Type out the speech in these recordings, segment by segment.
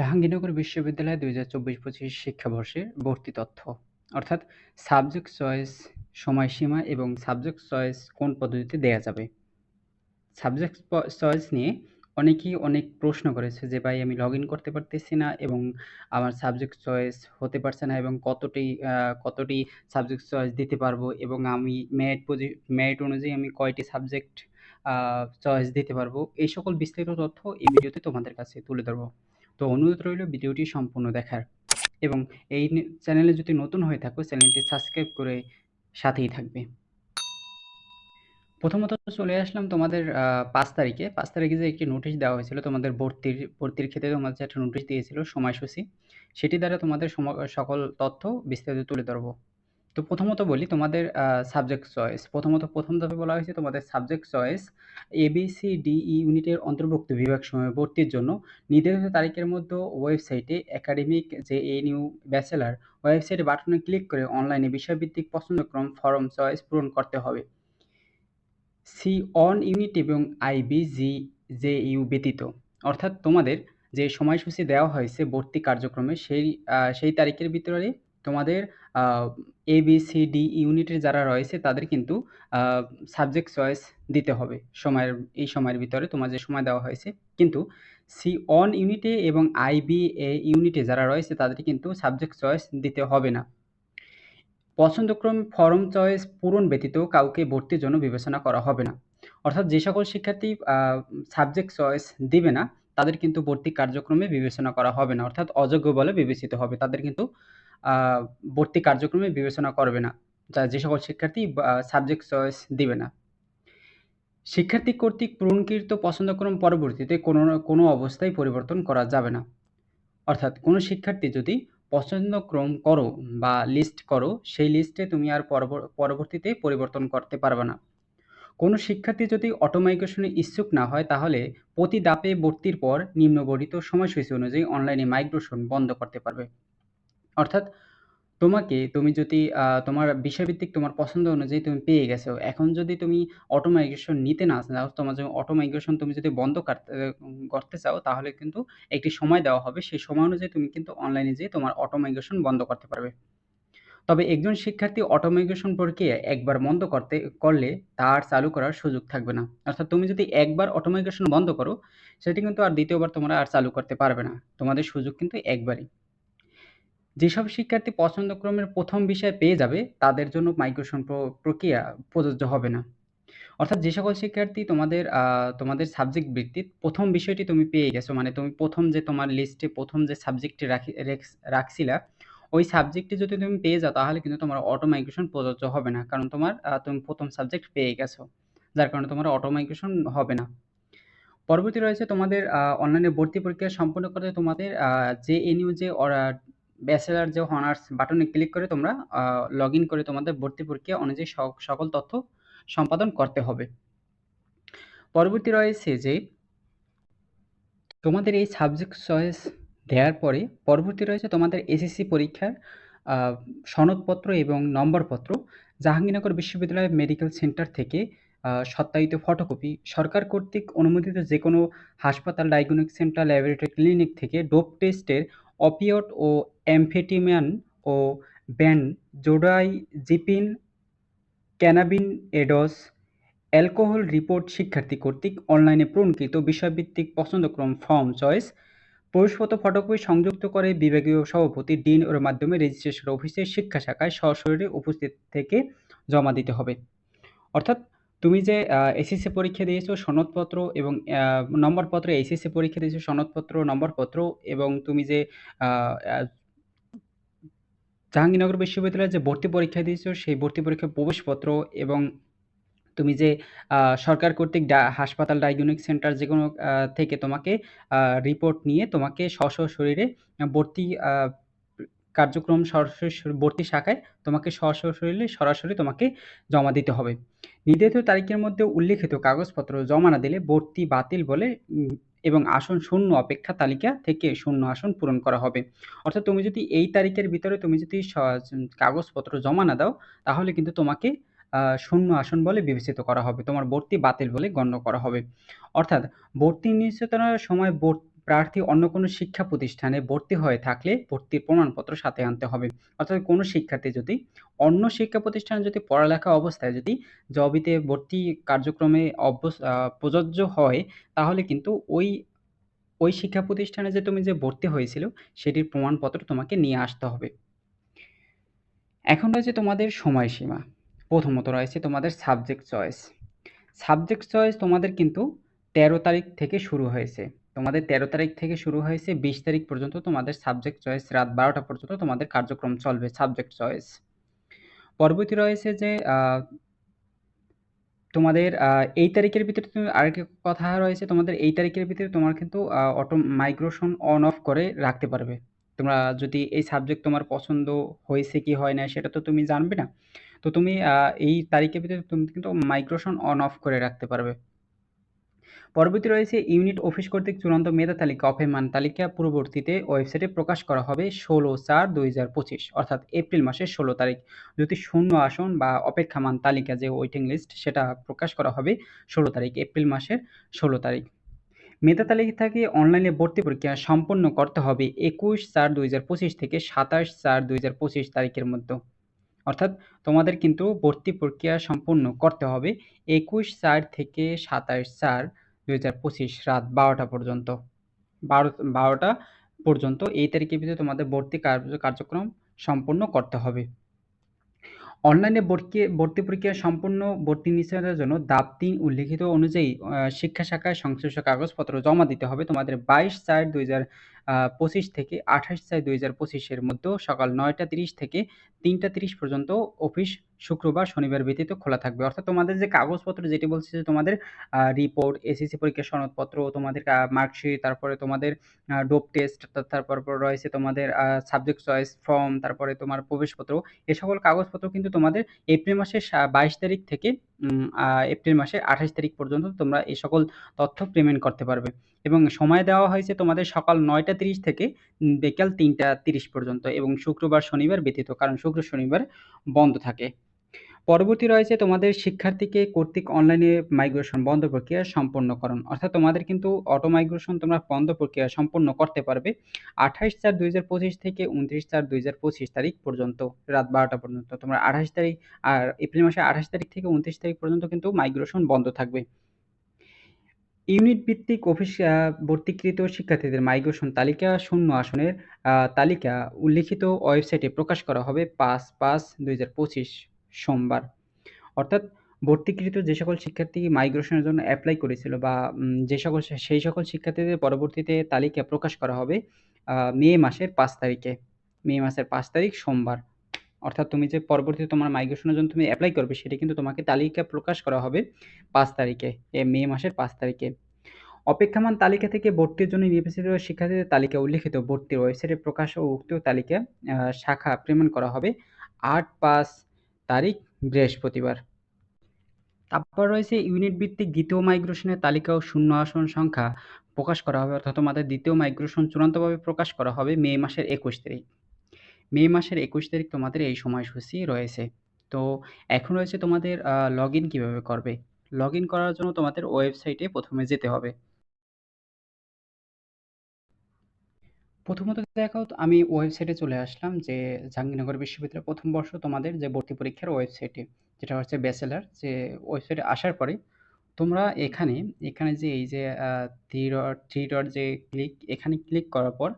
জাহাঙ্গীরনগর বিশ্ববিদ্যালয় দুই হাজার চব্বিশ পঁচিশ শিক্ষাবর্ষের ভর্তি তথ্য। অর্থাৎ সাবজেক্ট চয়েস সময়সীমা এবং সাবজেক্ট চয়েস কোন পদ্ধতিতে দেয়া যাবে? সাবজেক্ট চয়েস নিয়ে অনেকেই অনেক প্রশ্ন করেছে যে, ভাই, আমি লগ ইন করতে পারতেছি না এবং আমার সাবজেক্ট চয়েস হতে পারছে না এবং কতটি কতটি সাবজেক্ট চয়েস দিতে পারব এবং আমি মেরিট মেরিট অনুযায়ী আমি কয়টি সাবজেক্ট চয়েস দিতে পারব? এই সকল বিস্তারিত তথ্য এই ভিডিওতে তোমাদের কাছে তুলে ধরবো। তো অনুরোধ রইল ভিডিওটি সম্পূর্ণ দেখার। এবং এই চ্যানেলে যদি নতুন হয়ে থাকো, চ্যানেলটি সাবস্ক্রাইব করে সাথেই থাকবে। প্রথমত চলে আসলাম তোমাদের পাঁচ তারিখে। পাঁচ তারিখে যে একটি নোটিশ দেওয়া হয়েছিল তোমাদের ভর্তির ভর্তির ক্ষেত্রে তোমাদের একটা নোটিশ দিয়েছিল সময়সূচি, সেটি দ্বারা তোমাদের সকল তথ্য বিস্তারিত তুলে ধরবো। তো প্রথমত বলি তোমাদের সাবজেক্ট চয়েস প্রথমত প্রথম ধাপে বলা হয়েছে তোমাদের subject choice A B C D E ইউনিটের অন্তর্ভুক্ত বিভাগ সময় ভর্তির জন্য নির্ধারিত তারিখের মধ্যে ওয়েবসাইটে একাডেমিক যে এ নিউ ব্যাচেলার ওয়েবসাইটে বাটনে ক্লিক করে অনলাইনে বিষয়ভিত্তিক পছন্দক্রম ফর্ম চয়েস পূরণ করতে হবে। সি অন ইউনিট এবং আইবিজি জে ইউ ব্যতীত। অর্থাৎ তোমাদের যে সময়সূচি দেওয়া হয়েছে ভর্তি কার্যক্রমে সেই সেই তারিখের ভিতরে তোমাদের এ বি সি ডি ইউনিটের যারা রয়েছে তাদের কিন্তু সাবজেক্ট চয়েস দিতে হবে। সময়ের, এই সময়ের ভিতরে তোমার যে সময় দেওয়া হয়েছে। কিন্তু সি অন ইউনিটে এবং আইবি এ ইউনিটে যারা রয়েছে তাদের কিন্তু সাবজেক্ট চয়েস দিতে হবে না। পছন্দক্রম ফর্ম চয়েস পূরণ ব্যতীত কাউকে ভর্তির জন্য বিবেচনা করা হবে না। অর্থাৎ যে সকল শিক্ষার্থী সাবজেক্ট চয়েস দিবে না, তাদের কিন্তু ভর্তি কার্যক্রমে বিবেচনা করা হবে না। অর্থাৎ অযোগ্য বলে বিবেচিত হবে। তাদের কিন্তু ভর্তি কার্যক্রমে বিবেচনা করবে না। যা যে সকল শিক্ষার্থী সাবজেক্ট চয়েস দিবে না। শিক্ষার্থী কর্তৃক পূরণকৃত পছন্দক্রম পরবর্তীতে কোনো কোনো অবস্থায় পরিবর্তন করা যাবে না। অর্থাৎ কোনো শিক্ষার্থী যদি পছন্দক্রম করো বা লিস্ট করো, সেই লিস্টে তুমি আর পরবর্তীতে পরিবর্তন করতে পারবে না। কোনো শিক্ষার্থী যদি অটোমাইগ্রেশনে ইচ্ছুক না হয়, তাহলে প্রতি দাপে ভর্তির পর নিম্নবর্ণিত সময়সূচি অনুযায়ী অনলাইনে মাইগ্রেশন বন্ধ করতে পারবে। অর্থাৎ তোমাকে তুমি যদি তোমার বিষয়ভিত্তিক তোমার পছন্দ অনুযায়ী তুমি পেয়ে গেছো, এখন যদি তুমি অটো মাইগ্রেশন নিতে না চাও, তোমার যদি অটো মাইগ্রেশন তুমি যদি বন্ধ করতে চাও, তাহলে কিন্তু একটি সময় দেওয়া হবে, সেই সময় অনুযায়ী তুমি কিন্তু অনলাইনে যেয়ে তোমার অটো মাইগ্রেশন বন্ধ করতে পারবে। তবে একজন শিক্ষার্থী অটো মাইগ্রেশন প্রক্রিয়া একবার বন্ধ করতে, করলে তার চালু করার সুযোগ থাকবে না। অর্থাৎ তুমি যদি একবার অটো মাইগ্রেশন বন্ধ করো, সেটি কিন্তু আর দ্বিতীয়বার তোমরা আর চালু করতে পারবে না। তোমাদের সুযোগ কিন্তু একবারই। যেসব শিক্ষার্থী পছন্দক্রমের প্রথম বিষয় পেয়ে যাবে, তাদের জন্য মাইগ্রেশন প্রক্রিয়া প্রযোজ্য হবে না। অর্থাৎ যে সকল শিক্ষার্থী তোমাদের তোমাদের সাবজেক্ট ভিত্তিক, প্রথম বিষয়টি তুমি পেয়ে গেছো মানে তুমি প্রথম যে তোমার লিস্টে প্রথম যে সাবজেক্টটি রাখি রাখছিলা, ওই সাবজেক্টটি যদি তুমি পেয়ে যাও, তাহলে কিন্তু তোমার অটো মাইগ্রেশন প্রযোজ্য হবে না। কারণ তোমার তুমি প্রথম সাবজেক্ট পেয়ে গেছো, যার কারণে তোমার অটো মাইগ্রেশন হবে না। পরবর্তী রয়েছে তোমাদের অনলাইনে ভর্তি প্রক্রিয়া সম্পন্ন করতে তোমাদের যে এনইউ যে ব্যাচেলার যে অনার্স বাটনে ক্লিক করে তোমরা লগ করে তোমাদের ভর্তি প্রক্রিয়া অনুযায়ী সকল তথ্য সম্পাদন করতে হবে। পরবর্তী রয়েছে যে, তোমাদের এই সাবজেক্ট চয়েস দেওয়ার পরে পরবর্তী রয়েছে তোমাদের এসএসসি পরীক্ষার সনদপত্র এবং নম্বরপত্র। জাহাঙ্গীরনগর বিশ্ববিদ্যালয় মেডিকেল সেন্টার থেকে সত্যায়িত ফটোকপি সরকার কর্তৃক অনুমোদিত যে কোনো হাসপাতাল ডায়াগনস্টিক সেন্টার ল্যাবরেটরি ক্লিনিক থেকে ডোপ টেস্টের অপিওট ও অ্যামফেটিম্যান ও জিপিন ক্যানাবিন, এডস, অ্যালকোহল রিপোর্ট শিক্ষার্থী কর্তৃক অনলাইনে পূরণকৃত বিষয়ভিত্তিক পছন্দক্রম ফর্ম চয়েস, প্রবেশপত্র, ফটোকপি সংযুক্ত করে বিভাগীয় সভাপতি ডিন ওর মাধ্যমে রেজিস্ট্রেশন অফিসের শিক্ষা শাখায় সশরীরে উপস্থিত থেকে জমা দিতে হবে। অর্থাৎ তুমি যে এসএসসি পরীক্ষা দিয়েছ সনদপত্র এবং নম্বরপত্র এসএসসি পরীক্ষা দিয়েছ সনদপত্র, নম্বরপত্র এবং তুমি যে জাহাঙ্গীরনগর বিশ্ববিদ্যালয়ে যে ভর্তি পরীক্ষা দিয়েছ সেই ভর্তি পরীক্ষার প্রবেশপত্র এবং তুমি যে সরকার কর্তৃক হাসপাতাল ডায়াগনস্টিক সেন্টার যে কোনো থেকে তোমাকে রিপোর্ট নিয়ে তোমাকে স্ব শরীরে ভর্তি কার্যক্রম সরাসরি ভর্তি শাখায় তোমাকে সশরীরে সরাসরি তোমাকে জমা দিতে হবে। নির্ধারিত তারিখের মধ্যে উল্লেখিত কাগজপত্র জমা না দিলে ভর্তি বাতিল বলে এবং আসন শূন্য অপেক্ষা তালিকা থেকে শূন্য আসন পূরণ করা হবে। অর্থাৎ তুমি যদি এই তারিখের ভিতরে তুমি যদি কাগজপত্র জমা না দাও, তাহলে কিন্তু তোমাকে শূন্য আসন বলে বিবেচিত করা হবে। তোমার ভর্তি বাতিল বলে গণ্য করা হবে। অর্থাৎ ভর্তি নিশ্চয়তার সময় প্রার্থী অন্য কোনো শিক্ষা প্রতিষ্ঠানে ভর্তি হয়ে থাকলে ভর্তির প্রমাণপত্র সাথে আনতে হবে। অর্থাৎ কোনো শিক্ষার্থী যদি অন্য শিক্ষা প্রতিষ্ঠানে যদি পড়ালেখা অবস্থায় যদি জবিতে ভর্তি কার্যক্রমে প্রযোজ্য হয়, তাহলে কিন্তু ওই ওই শিক্ষা প্রতিষ্ঠানে যে তুমি যে ভর্তি হয়েছিল, সেটির প্রমাণপত্র তোমাকে নিয়ে আসতে হবে। এখন রয়েছে তোমাদের সময়সীমা। প্রথমত রয়েছে তোমাদের সাবজেক্ট চয়েস সাবজেক্ট চয়েস তোমাদের কিন্তু তেরো তারিখ থেকে শুরু হয়েছে। তোমাদের তেরো তারিখ থেকে শুরু হয়েছে, বিশ তারিখ পর্যন্ত তোমাদের সাবজেক্ট চয়েস রাত বারোটা পর্যন্ত তোমাদের কার্যক্রম চলবে সাবজেক্ট চয়েস পরবর্তী রয়েছে যে তোমাদের এই তারিখের ভিতরে তুমি আরেকটি কথা রয়েছে, তোমাদের এই তারিখের ভিতরে তোমার কিন্তু অটো মাইগ্রেশন অন অফ করে রাখতে পারবে। তোমরা যদি এই সাবজেক্ট তোমার পছন্দ হয়েছে কি হয় না সেটা তো তুমি জানবে না। তো তুমি এই তারিখের ভিতরে তুমি কিন্তু মাইগ্রেশন অন অফ করে রাখতে পারবে। পরবর্তী রয়েছে ইউনিট অফিস কর্তৃক চূড়ান্ত মেধা তালিকা অপেমান তালিকা। পূর্ববর্তীতে ওয়েবসাইটে প্রকাশ করা হবে ষোলো চার দুই পঁচিশ, অর্থাৎ এপ্রিল মাসের ষোলো তারিখ। যদি শূন্য আসন বা অপেক্ষামান তালিকা যে ওয়েটিং লিস্ট সেটা প্রকাশ করা হবে ষোলো তারিখ, এপ্রিল মাসের ষোলো তারিখ। মেধা তালিকা থেকে অনলাইনে ভর্তি পরীক্ষা সম্পন্ন করতে হবে একুশ চার দুই হাজার পঁচিশ থেকে সাতাশ চার দুই হাজার পঁচিশ তারিখের মধ্যে। অর্থাৎ তোমাদের কিন্তু ভর্তি প্রক্রিয়া সম্পূর্ণ করতে হবে একুশ চার থেকে সাতাশ চার দুই হাজার পঁচিশ রাত বারোটা পর্যন্ত। বারো, বারোটা পর্যন্ত এই তারিখের ভিতরে তোমাদের ভর্তি কার্যক্রম সম্পূর্ণ করতে হবে। অনলাইনে ভর্তি ভর্তি প্রক্রিয়া সম্পূর্ণ ভর্তি নিশ্চয়তার জন্য দাব তিন উল্লিখিত অনুযায়ী শিক্ষা শাখায় সংশ্লিষ্ট কাগজপত্র জমা দিতে হবে। তোমাদের বাইশ চার দুই হাজার পঁচিশ থেকে আঠাশ চার দুই হাজার পঁচিশের মধ্যে সকাল নয়টা তিরিশ থেকে তিনটা তিরিশ পর্যন্ত অফিস শুক্রবার, শনিবার ব্যতীত খোলা থাকবে। অর্থাৎ তোমাদের যে কাগজপত্র যেটি বলছে যে তোমাদের রিপোর্ট এসএসসি পরীক্ষার সনদপত্র, তোমাদের মার্কশিট তারপরে তোমাদের ডোপ টেস্ট তারপর রয়েছে তোমাদের সাবজেক্ট চয়েস ফর্ম তারপরে তোমার প্রবেশপত্র, এ সকল কাগজপত্র কিন্তু তোমাদের এপ্রিল মাসের বাইশ তারিখ থেকে এপ্রিল মাসে আঠাশ তারিখ পর্যন্ত তোমরা এই সকল তথ্য পেমেন্ট করতে পারবে। এবং সময় দেওয়া হয়েছে তোমাদের সকাল নয়টা তিরিশ থেকে বিকাল তিনটা তিরিশ পর্যন্ত এবং শুক্রবার শনিবার ব্যতীত, কারণ শুক্র শনিবার বন্ধ থাকে। পরবর্তী রয়েছে তোমাদের শিক্ষার্থীকে কর্তৃক অনলাইনে মাইগ্রেশন বন্ধ প্রক্রিয়া সম্পন্নকরণ। অর্থাৎ তোমাদের কিন্তু অটো মাইগ্রেশন তোমরা বন্ধ প্রক্রিয়া সম্পন্ন করতে পারবে আঠাশ চার দুই থেকে উনত্রিশ চার দুই তারিখ পর্যন্ত, রাত বারোটা পর্যন্ত। তোমরা আঠাশ তারিখ আর এপ্রিল মাসে আঠাশ তারিখ থেকে উনত্রিশ তারিখ পর্যন্ত কিন্তু মাইগ্রেশন বন্ধ থাকবে। ইউনিট ভিত্তিক অফিস ভর্তিকৃত শিক্ষার্থীদের মাইগ্রেশন তালিকা শূন্য আসনের তালিকা উল্লিখিত ওয়েবসাইটে প্রকাশ করা হবে পাঁচ পাঁচ দুই সোমবার। অর্থাৎ ভর্তিকৃত যে সকল শিক্ষার্থী মাইগ্রেশনের জন্য অ্যাপ্লাই করেছিল বা যে সকল, সেই সকল শিক্ষার্থীদের পরবর্তীতে তালিকা প্রকাশ করা হবে মে মাসের পাঁচ তারিখে। মে মাসের পাঁচ তারিখ সোমবার। অর্থাৎ তুমি যে পরবর্তীতে তোমার মাইগ্রেশনের জন্য তুমি অ্যাপ্লাই করবে, সেটা কিন্তু তোমাকে তালিকা প্রকাশ করা হবে পাঁচ তারিখে মে মাসের পাঁচ তারিখে। অপেক্ষামান তালিকা থেকে ভর্তির জন্য নির্বাচিত শিক্ষার্থীদের তালিকা উল্লেখিত। ভর্তির ওয়েবসাইটে প্রকাশ ও উক্ত তালিকা শাখা পেমেন্ট করা হবে। আট পাঁচ তারিখ? বৃহস্পতিবার। তারপর রয়েছে ইউনিট ভিত্তিক দ্বিতীয় মাইগ্রেশনের তালিকা ও শূন্য আসন সংখ্যা প্রকাশ করা হবে, অর্থাৎ তোমাদের দ্বিতীয় মাইগ্রেশন চূড়ান্তভাবে প্রকাশ করা হবে মে মাসের একুশ তারিখ। মে মাসের একুশ তারিখ তোমাদের এই সময়সূচি রয়েছে। তো এখন রয়েছে তোমাদের লগ ইন কীভাবে করবে? লগ ইন করার জন্য তোমাদের ওয়েবসাইটে প্রথমে যেতে হবে। প্রথমত দেখাও আমি ওয়েবসাইটে চলে আসলাম যে জাহাঙ্গীরনগর বিশ্ববিদ্যালয়ের প্রথম বর্ষ তোমাদের যে ভর্তি পরীক্ষার ওয়েবসাইটে, যেটা হচ্ছে ব্যাচেলার, যে ওয়েবসাইটে আসার পরে তোমরা এখানে এখানে যে এই যে থ্রি ডট থ্রি যে ক্লিক এখানে ক্লিক করার পর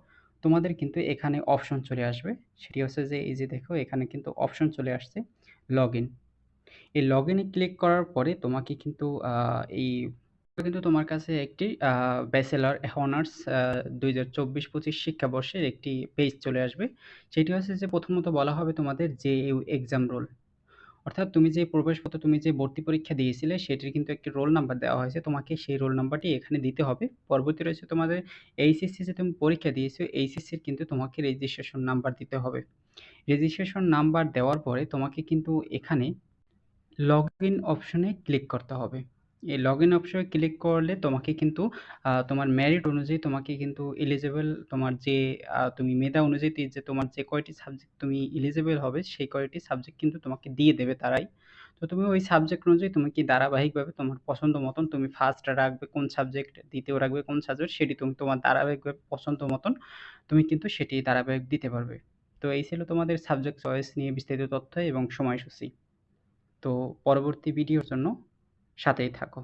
তোমাদের কিন্তু এখানে অপশন চলে আসবে। সেটি হচ্ছে যে, এই যে দেখো, এখানে কিন্তু অপশন চলে আসছে লগ ইন এই লগ ইনে ক্লিক করার পরে তোমাকে কিন্তু এই কিন্তু তোমার কাছে একটি ব্যাচেলর অনার্স দুই হাজার চব্বিশ পঁচিশ শিক্ষাবর্ষের একটি পেজ চলে আসবে। সেটি হচ্ছে যে প্রথমত বলা হবে তোমাদের যে এক্সাম রোল অর্থাৎ তুমি যে প্রবেশপত্র, তুমি যে ভর্তি পরীক্ষা দিয়েছিলে, সেটির কিন্তু একটি রোল নাম্বার দেওয়া হয়েছে। তোমাকে সেই রোল নাম্বারটি এখানে দিতে হবে। পরবর্তী রয়েছে তোমাদের এইচএসসি যে তুমি পরীক্ষা দিয়েছ এইচএসসির কিন্তু তোমাকে রেজিস্ট্রেশন নাম্বার দিতে হবে। রেজিস্ট্রেশন নাম্বার দেওয়ার পরে তোমাকে কিন্তু এখানে লগ ইন অপশনে ক্লিক করতে হবে। এই লগ ইন অপশনে ক্লিক করলে তোমাকে কিন্তু তোমার মেরিট অনুযায়ী তোমাকে কিন্তু এলিজেবল তোমার যে তুমি মেধা অনুযায়ী যে তোমার যে কয়টি সাবজেক্ট তুমি এলিজেবল হবে সেই কয়টি সাবজেক্ট কিন্তু তোমাকে দিয়ে দেবে তারাই তো তুমি ওই সাবজেক্ট অনুযায়ী তুমি কি ধারাবাহিকভাবে তোমার পছন্দ মতন তুমি ফার্স্ট রাখবে কোন সাবজেক্ট, দ্বিতীয় রাখবে কোন সাবজেক্ট সেটি তুমি তোমার ধারাবাহিকভাবে পছন্দ মতন তুমি কিন্তু সেটি ধারাবাহিক দিতে পারবে। তো এই ছিল তোমাদের সাবজেক্ট চয়েস নিয়ে বিস্তারিত তথ্য এবং সময়সূচি। তো পরবর্তী ভিডিওর জন্য সাথেই থাকো।